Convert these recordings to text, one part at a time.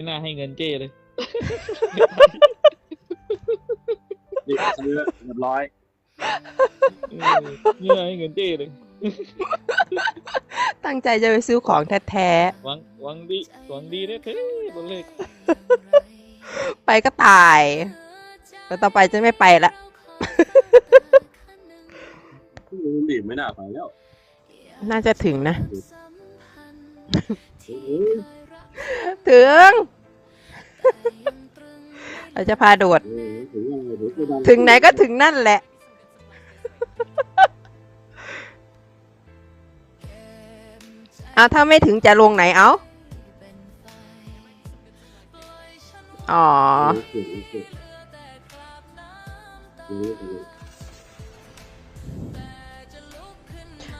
ไม่น่าให้เงินเจ้เลย นี่ซื้อเรียบร้อย เออไม่น่าให้เงินเจ้เลย ตั้งใจจะไปซื้อของแท้หวังหวังดีหวังดีได้เท่ตอนแรกๆไปก็ตายแต่ต่อไปจะไม่ไปละมันบีบไม่น่าไปแล้วน่าจะถึงนะ โอ้โห ถึง เราจะพาโดดเออถึงยังไงถึงโกดัถึงไหนก็ถึงนั่นแหละ เอาถ้าไม่ถึงจะลงไหนเอา อ๋อถึงถึงถึงถึง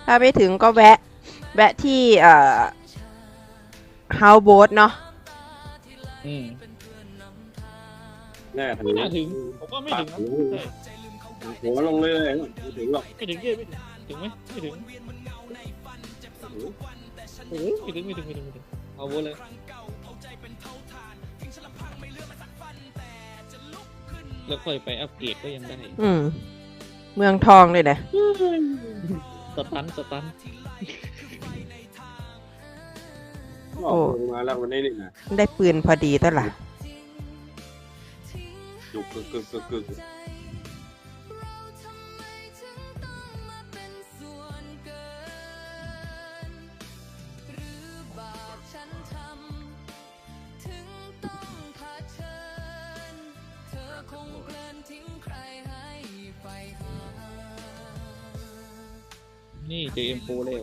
ถ้าไม่ถึงก็แวะ แวะที่ เอ่อ เฮาโบ t เนาะอืมแน่ถึงไม่น่าถึง ผมว่าไม่ถึงนะใช่หัวลงเลยเลยไม่ถึงหรอกไม่ถึงเจ้ไม่ถึงถึงไหมไม่ถึงโอ้โหไม่ถึงไม่ถึงไม่ถึงไม่ถึงเอาโว้เลยแล้วค่อยไปอัปเกรดก็ยังได้ อืม เมืองทองเลยนะสตันสตัน ออกลงมาแล้ววันนี้นี่นะได้ปืนพอดีตัวละจุกกึกกึกกึกกึกนี่เจอเอ็มโฟแล้ว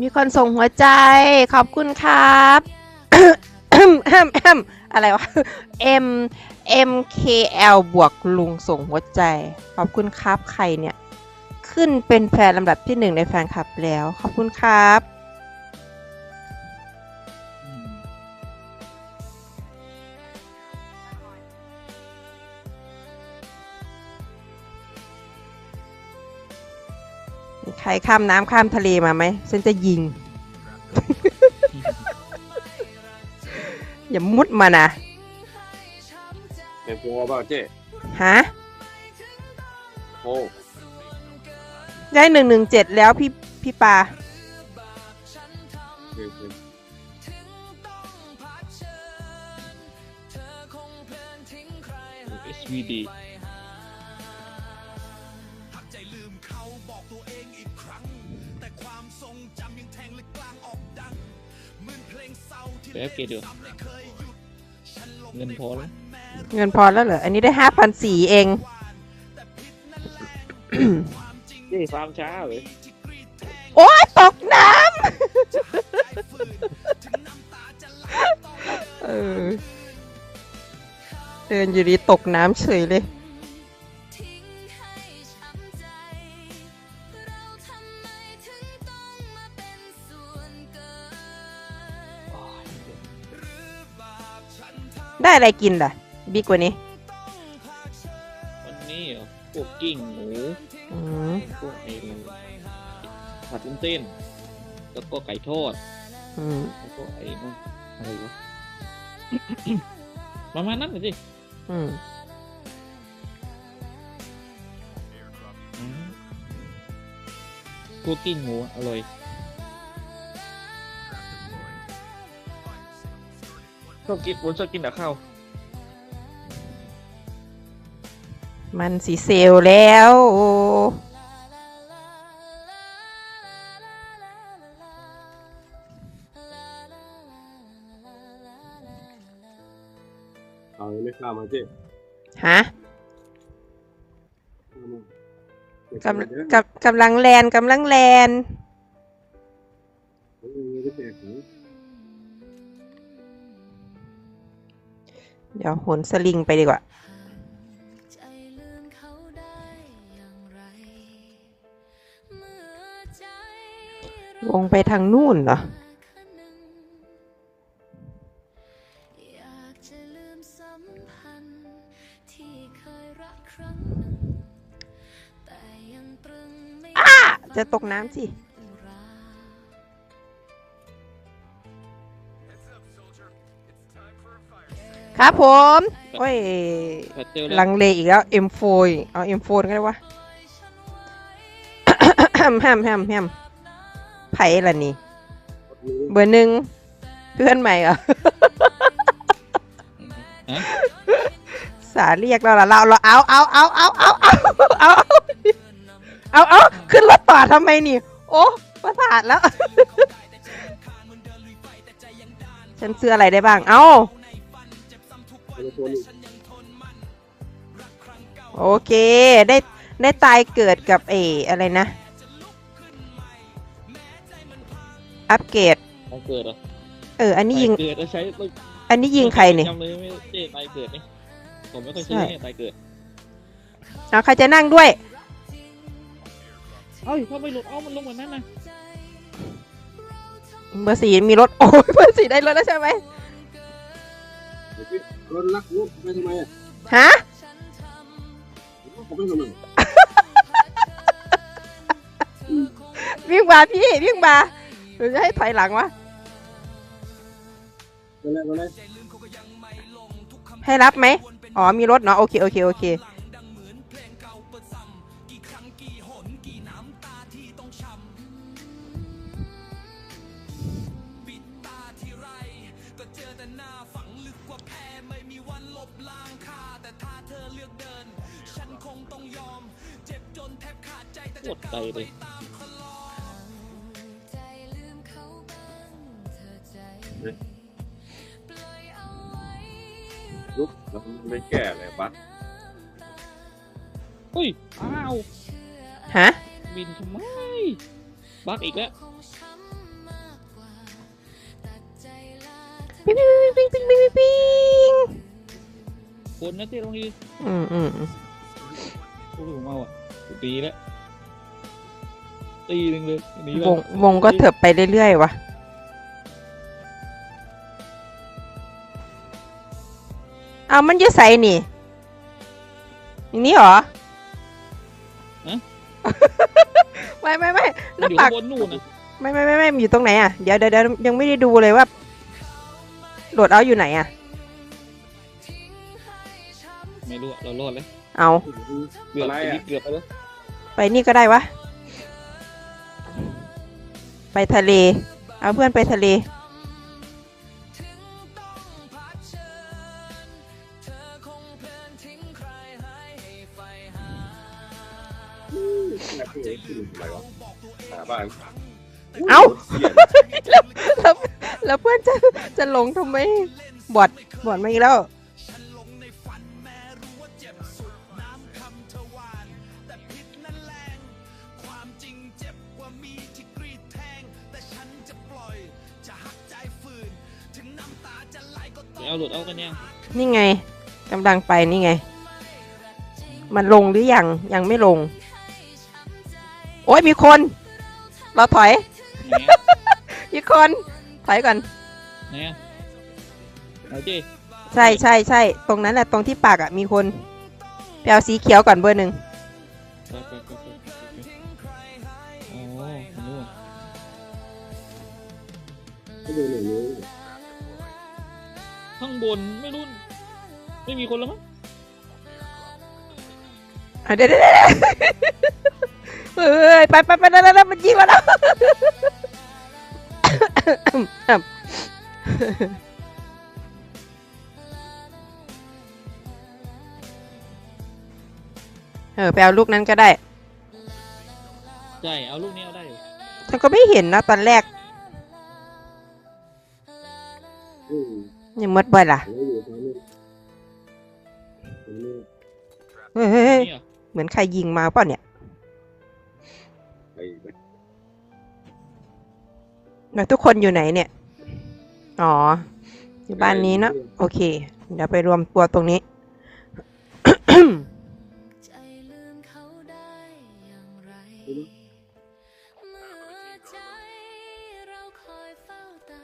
มีคนส่งหัวใจ ขอบคุณครับอะไรวะ M M K L บวกลุงส่งหัวใจ ขอบคุณครับใครเนี่ย ขึ้นเป็นแฟนลำดับที่หนึ่งในแฟนคลับแล้ว ขอบคุณครับ รข้ามน้ำข้ามทะเลมาไหมฉันจะยิง อย่ามุดมานะเอ็มโฟเปล่าเจ๊ฮะโอ้ได้หนึ่งหนึ่งเจ็ดแล้วพี่พี่ปาเอ็มโฟเอสวีดี ไปอัปเกรดดีกว่าเงินพอแล้วเงินพอแล้วเหรอ อันนี้ได้ห้าพันสี่เอง นี่ฟาร์มช้าเลยโอ้ยตกน้ำ เออ เดินอยู่ดีตกน้ำเฉยเลย อะไรกินล่ะ บิ๊กกว่านี้ วันนี้เหรอพวกกิ้งหมูอืมพวกไอ้ผัดวุ้นเส้น แล้วก็ไก่ทอด อืมแล้วก็ไอ้นั่นอะไรวะ ประมาณนั้นเลยสิอืมอืมพวกกิ้งหมูอร่อย ชอบกินผมชอบกินแต่ข้าวมันสีเซลลแล้วเอาไม่ข้ามมาเจ๊ฮะกำลังกำกำลังแลนกำลังแลน เดี๋ยวหนสลิงไปดีกว่าวงไปทางนู่นเหรอจะตกน้ำสิ ครับผมโอ้ยแพทเจอร์แล้วลังเลอีกแล้ว M4 อีกเอา M4 ก็ได้วะแฮมแฮมแฮมแฮมไผ่ละนี่ เบอร์หนึ่งเพื่อนใหม่เหรอ ฮะสาเรียกเราละเราเราเอาเอาเอาเอาเอาเอาเอาเอาเอาขึ้นรถต่อทำไมนี่ โอ้ประสาทแล้ว ฉันซื้ออะไรได้บ้าง เอา โอเค ได้ได้ตายเกิดกับเออะไรนะ อัปเกรดตายเกิดเหรอเออ อันนี้ยิง ตาเกิดแล้วใช้อันนี้ยิงใครเนี่ย จำเลยไม่เจ๊ตายเกิดนี่ผมไม่ค่อยใช้ใช่เนี่ยตายเกิดเอาใครจะนั่งด้วย เอ้าถ้าไม่หลุดเอ้ามันลงเหมือนนั้นนะเบอร์สี่มีรถ โอ้ยเบอร์สี่ได้รถแล้วใช่ไหม รถลักรถไปทำไมอะฮะเขาไปทำไมวิ่งมาพี่วิ่งมาหรือจะให้ถอยหลังวะไปเลยไปเลยให้รับไหมอ๋อมีรถเนาะโอเคโอเคโอเค กว่าแพ้ไม่มีวันลบล้างค่าแต่ถ้าเธอเลือกเดิน ฉันคงต้องยอม เจ็บจนแทบขาดใจแต่จะก้าวไปตามคลอใจลืมเขาบ้างเธอใจปล่อยเอาไว้ลุกไม่แก่เลยปะอุ้ยอ้าวฮะบินทำไมบักอีกแล้ว ปิ๊งปิ๊งปิ๊งปิ๊งปิ๊งปิ๊งคนนะเจ๊ตรงนี้อืมอืมอืมโอ้โหเมาอะตีแล้วตีหนึ่งเลยหนีไปวงวงก็เถิบไปเรื่อยๆวะเอามันจะใส่นี่อย่างนี้เหรอไม่ไม่ไม่มันน้าอยู่ปัข้ากงบนนู่นนะ ไม่ไม่ไม่ไม่อยู่ตรงไหนอะ เดี๋ยวเดี๋ยวเดี๋ยวยังไม่ได้ดูเลยว่า โหลดเอาอยู่ไหนอะ ไม่รู้อะเรารอดแล้วเอาเกือบอะไรไปอะนิดเกือบไปแล้วไปนี่ก็ได้วะ ไปทะเล เอาเพื่อนไปทะเล อะไรวะหาบ้าน เอ้าเสียแล้วแล้ว แล้วเพื่อนจะจะลงทำไมบอดบอดมาอีกแล้วเดี๋ยวเอาหลุดเอากันยังนี่ไงกำลังไปนี่ไง มันลงหรือยัง ยังไม่ลง โอ้ยมีคน เราถอยไหนอะมีคน ถอยก่อน ไหนอะเอาเจ๊ใช่ใช่ใช่ตรงนั้นแหละตรงที่ปากอะมีคนไปเอาสีเขียวก่อนเบอร์หนึ่งไปไปไปไปไปโอ้โหนู่นก็ดูหน่อยนี้ข้างบนไม่รู้ ไม่มีคนแล้วมั้งอะเดี๋ยวเดี๋ยวเดี๋ยวเฮ้ยไปไปไปแล้วแล้วมันยิงแล้วนะ เออไปเอาลูกนั้นก็ได้ใช่เอาลูกนี้เอาได้อยู่ฉันก็ไม่เห็นนะตอนแรกอืมยังมดบ่อยล่ะ แล้วอยู่ตอนนี้ตอนนี้เฮ้ยเฮ้ยเฮ้ยนี่เหรอเหมือนใครยิงมาเปล่ะเนี่ยอีกไหม แล้วทุกคนอยู่ไหนเนี่ย อ๋อ อยู่บ้านนี้เนอะโอเค เดี๋ยวไปรวมตัวตรงนี้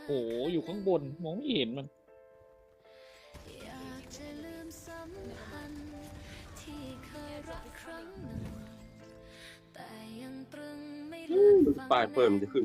โอ้อยู่ข้างบน มองไม่เห็นมัน ป้ายเพิ่มจะขึ้น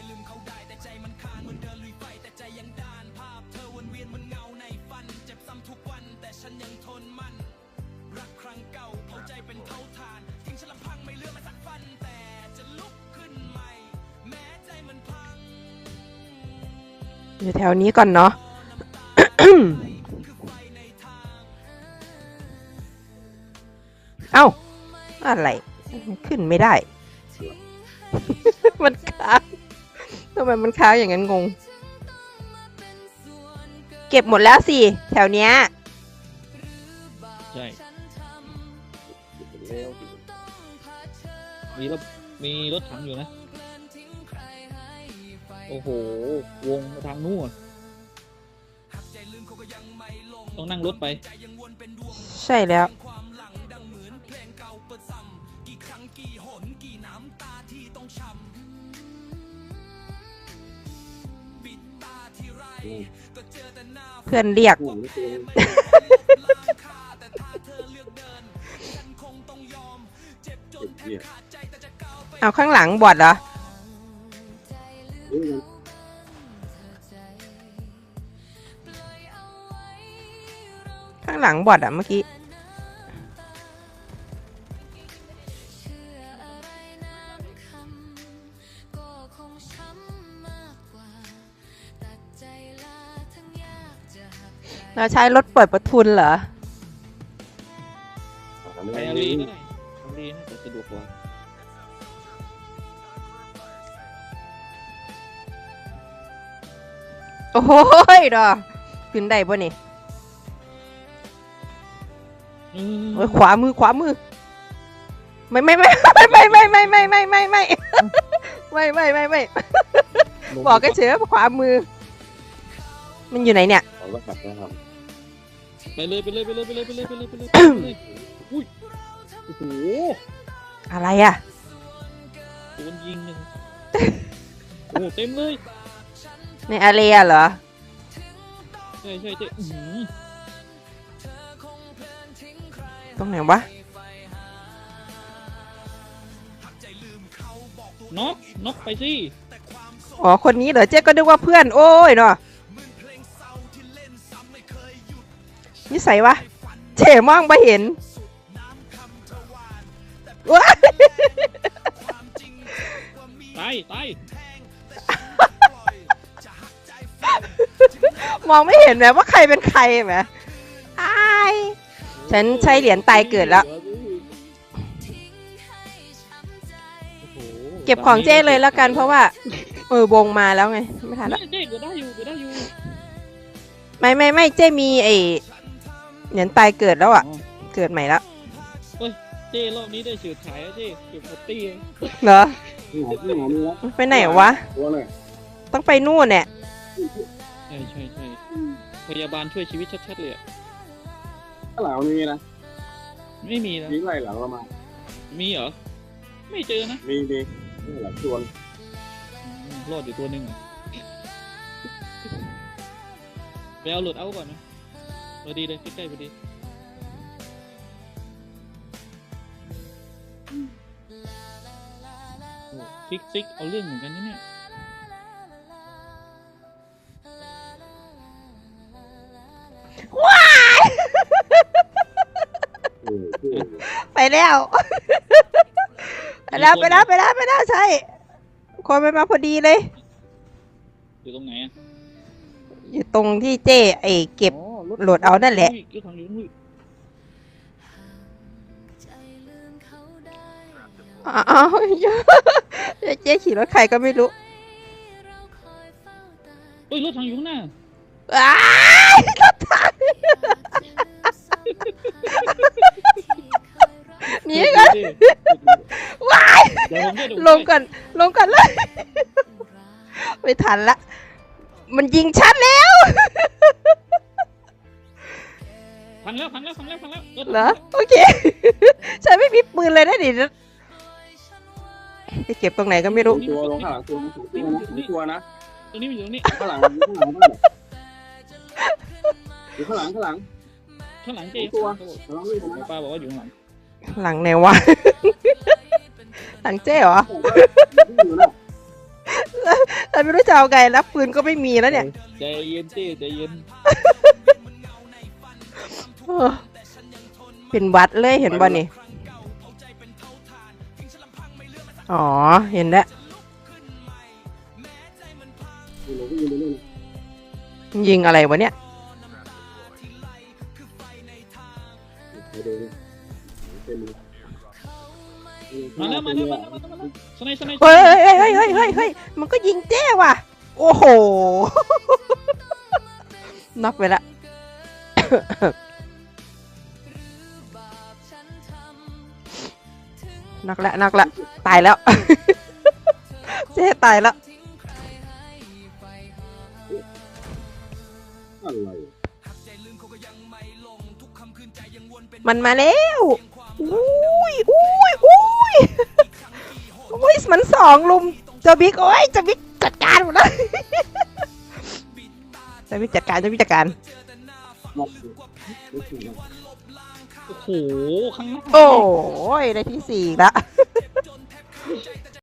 อยู่แถวนี้ก่อนเนาะเอ้า อะไร ขึ้นไม่ได้ มันค้างทำไมมันค้างอย่างนั้นงง เก็บหมดแล้วสิ แถวเนี้ย ใช่แล้วมีรถมีรถถังอยู่นะ โอ้โห วงมาทางนู้นอะต้องนั่งรถไป ใช่แล้วอืมเพื่อนเรียกผู้หญิงตัวเองเจ็บเนี่ยเอาข้างหลังบอดเหรอเอ้ยมัน ข้างหลังบอดอะเมื่อกี้เราใช้รถเปิดประทุนเหรอ โอ้โหยดอขึ้นได้บ่นี่อืมโอ้ยขวามือขวามือ ไม่ไม่ไม่ไม่ไม่ไม่ไม่ไม่ไม่ไม่ไม่ไม่ไม่ไม่ไม่บอกกันเฉยว่าขวามือ มันอยู่ไหนเนี่ยเขาก็ขัดนะครับไปเลยไปเลยไปเลยไปเลยไปเลยไปเลยไปเลยไปเลยอุ้ยโอ้โหอะไรอะโดนยิงหนึ่งโอ้โหเต็มเลย ในอาเรียเหรอ ใช่ใช่ใช่อื้อหือตรงไหนวะ น็อกน็อกไปสิอ๋อ คนนี้เหรอเจ๊ก็นึกว่าเพื่อน โอ้ยเนาะนิสัยวะเจ๊มองไม่เห็นว้ายตายตาย มองไม่เห็นแหมว่าใครเป็นใครแหมอายฉันใช้เหรียญตายเกิดแล้ว โอ้โหเก็บของเจ้เลยแล้วกันเพราะว่า เออวงมาแล้วไง ไม่ทันละเนี่ยเจ๊ก็ได้อยู่ก็ได้อยู่ไม่ไม่ไม่เจ้มีไอเหรียญตายเกิดแล้วอะอ๋อเกิดใหม่แล้วเจ๊รอบนี้ได้เฉิดฉายแล้วเจ๊เก็บหมดตี้เลยเหรอ นี่หอนี่หอมีแล้วไปไหนวะ ตัวไหนต้องไปนู่นเนี่ย ใช่ใช่ใช่ พยาบาลช่วยชีวิตชัดๆเลยอะข้างหลังมันมีนะไม่มีนะ มีไล่หลังเรามา มีเหรอ ไม่เจอนะมีมีนี่หลังชวนอืมรอดอยู่ตัวหนึ่งอะไปเอาหลุดเอาก่อนนะพอดีเลยใกล้ๆพอดีโอ้ซิกซิกเอาเรื่องเหมือนกันนะเนี่ย ไปแล้วไปแล้วไปแล้วไปแล้วไปแล้วใช่ คนมันมาพอดีเลย อยู่ตรงไหนอะอยู่ตรงที่เจ้ไอเก็บ อ๋อรถโหลดเอานั่นแหละอุ้ยรถถังอยู่นู่นอ้าวเจ๊ขี่รถใครก็ไม่รู้เฮ้ยรถถังอยู่ข้างหน้าอ้ายรถถัง หนีกันว้ายเดี๋ยวผมจะดูลงก่อนลงก่อนเลย ไม่ทันละ มันยิงชัดแล้ว พังแล้วพังแล้วพังแล้วพังแล้วถถังเหรอโอเค ฉันไม่มีปืนเลยนะดิไปเก็บตรงไหนก็ไม่รู้ ตัวลงข้างหลังตัวนะตัวนะตัวนะตรงนี้มันอยู่ตรงนี้ข้างหลังอยู่ข้างหลังบ้านอยู่ข้างหลังข้างหลังข้างหลังเจ๊ตัวกำลังวิ่งมาป้าบอกว่าอยู่ข้างหลัง หลังไหนวะ หลังเจ๊เหรออยู่นะแต่ไม่รู้จะเอาไงแล้วปืนก็ไม่มีแล้วเนี่ย ใจเย็นเจ๊ใจเย็นเออเป็นวัดเลยเห็นบ่นี่ อ๋อ เห็นแล้วอยู่เลยอยู่เลยยิงอะไรวะเนี่ย มาแล้วมาแล้วมาแล้วมาแล้วมาแล้วสไนด์สไนด์เฮ้ยเฮ้ยเฮ้ยเฮ้ยเฮ้ยเฮ้ยมันก็ยิงเจ้ว่ะ โอ้โห น็อกไปละนักละนักละ ตายแล้ว เจ๊ตายแล้ว อะไรมันมาแล้ว อุ้ยอุ้ยอุ้ย อุ้ยมันสองลุมเจะบิ๊กโอ้ยเจะบิ๊กจัดการหมดเลยเจะบิ๊กจัดการเจะบิ๊กจัดการโอ้โหข้างหน้าโอ้ยได้ที่สี่ละ